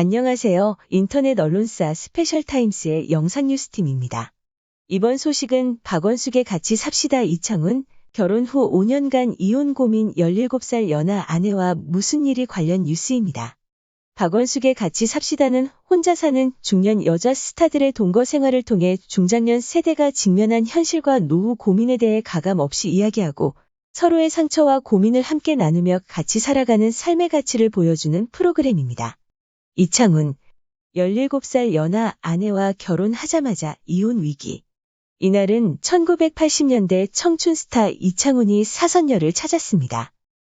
안녕하세요. 인터넷 언론사 스페셜 타임스의 영상 뉴스팀입니다. 이번 소식은 박원숙의 같이 삽시다 이창훈, 결혼 후 5년간 이혼 고민 17살 연하 아내와 무슨 일이 관련 뉴스입니다. 박원숙의 같이 삽시다는 혼자 사는 중년 여자 스타들의 동거 생활을 통해 중장년 세대가 직면한 현실과 노후 고민에 대해 가감 없이 이야기하고 서로의 상처와 고민을 함께 나누며 같이 살아가는 삶의 가치를 보여주는 프로그램입니다. 이창훈, 17살 연하 아내와 결혼하자마자 이혼 위기. 이날은 1980년대 청춘 스타 이창훈이 사선녀를 찾았습니다.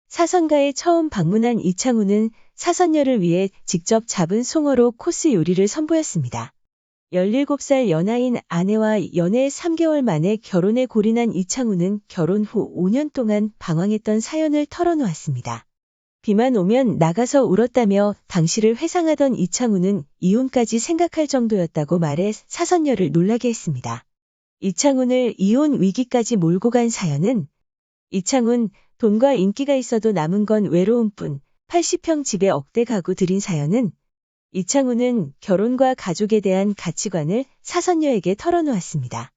사선가에 처음 방문한 이창훈은 사선녀를 위해 직접 잡은 송어로 코스 요리를 선보였습니다. 17살 연하인 아내와 연애 3개월 만에 결혼에 골인한 이창훈은 결혼 후 5년 동안 방황했던 사연을 털어놓았습니다. 비만 오면 나가서 울었다며 당시를 회상하던 이창훈은 이혼까지 생각할 정도였다고 말해 사선녀를 놀라게 했습니다. 이창훈을 이혼 위기까지 몰고 간 사연은 이창훈 돈과 인기가 있어도 남은 건 외로움뿐 80평 집에 억대 가구 들인 사연은 이창훈은 결혼과 가족에 대한 가치관을 사선녀에게 털어놓았습니다.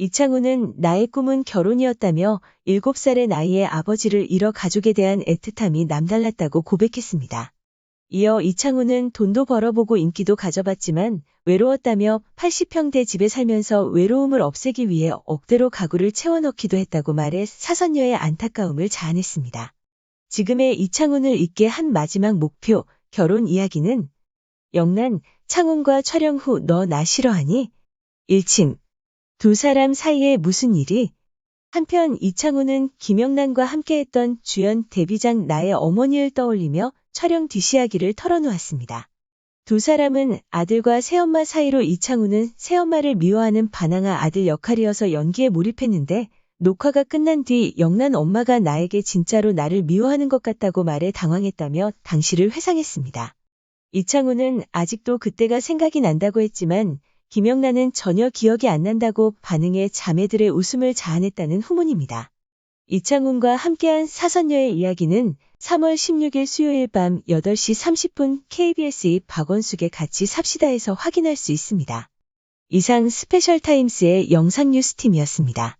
이창훈은 나의 꿈은 결혼이었다며 7살의 나이에 아버지를 잃어 가족에 대한 애틋함이 남달랐다고 고백했습니다. 이어 이창훈은 돈도 벌어보고 인기도 가져봤지만 외로웠다며 80평대 집에 살면서 외로움을 없애기 위해 억대로 가구를 채워넣기도 했다고 말해 사선녀의 안타까움을 자아냈습니다. 지금의 이창훈을 잊게 한 마지막 목표, 결혼 이야기는 영란, 창훈과 촬영 후 너 나 싫어하니? 1침. 두 사람 사이에 무슨 일이? 한편 이창훈은 김영란과 함께했던 주연 데뷔작 나의 어머니를 떠올리며 촬영 뒷이야기를 털어놓았습니다. 두 사람은 아들과 새엄마 사이로 이창훈은 새엄마를 미워하는 반항아 아들 역할이어서 연기에 몰입했는데 녹화가 끝난 뒤 영란 엄마가 나에게 진짜로 나를 미워하는 것 같다고 말해 당황했다며 당시를 회상했습니다. 이창훈은 아직도 그때가 생각이 난다고 했지만 김영란은 전혀 기억이 안 난다고 반응해 자매들의 웃음을 자아냈다는 후문입니다. 이창훈과 함께한 사선녀의 이야기는 3월 16일 수요일 밤 8시 30분 KBS 박원숙의 같이 삽시다에서 확인할 수 있습니다. 이상 스페셜 타임스의 영상 뉴스팀이었습니다.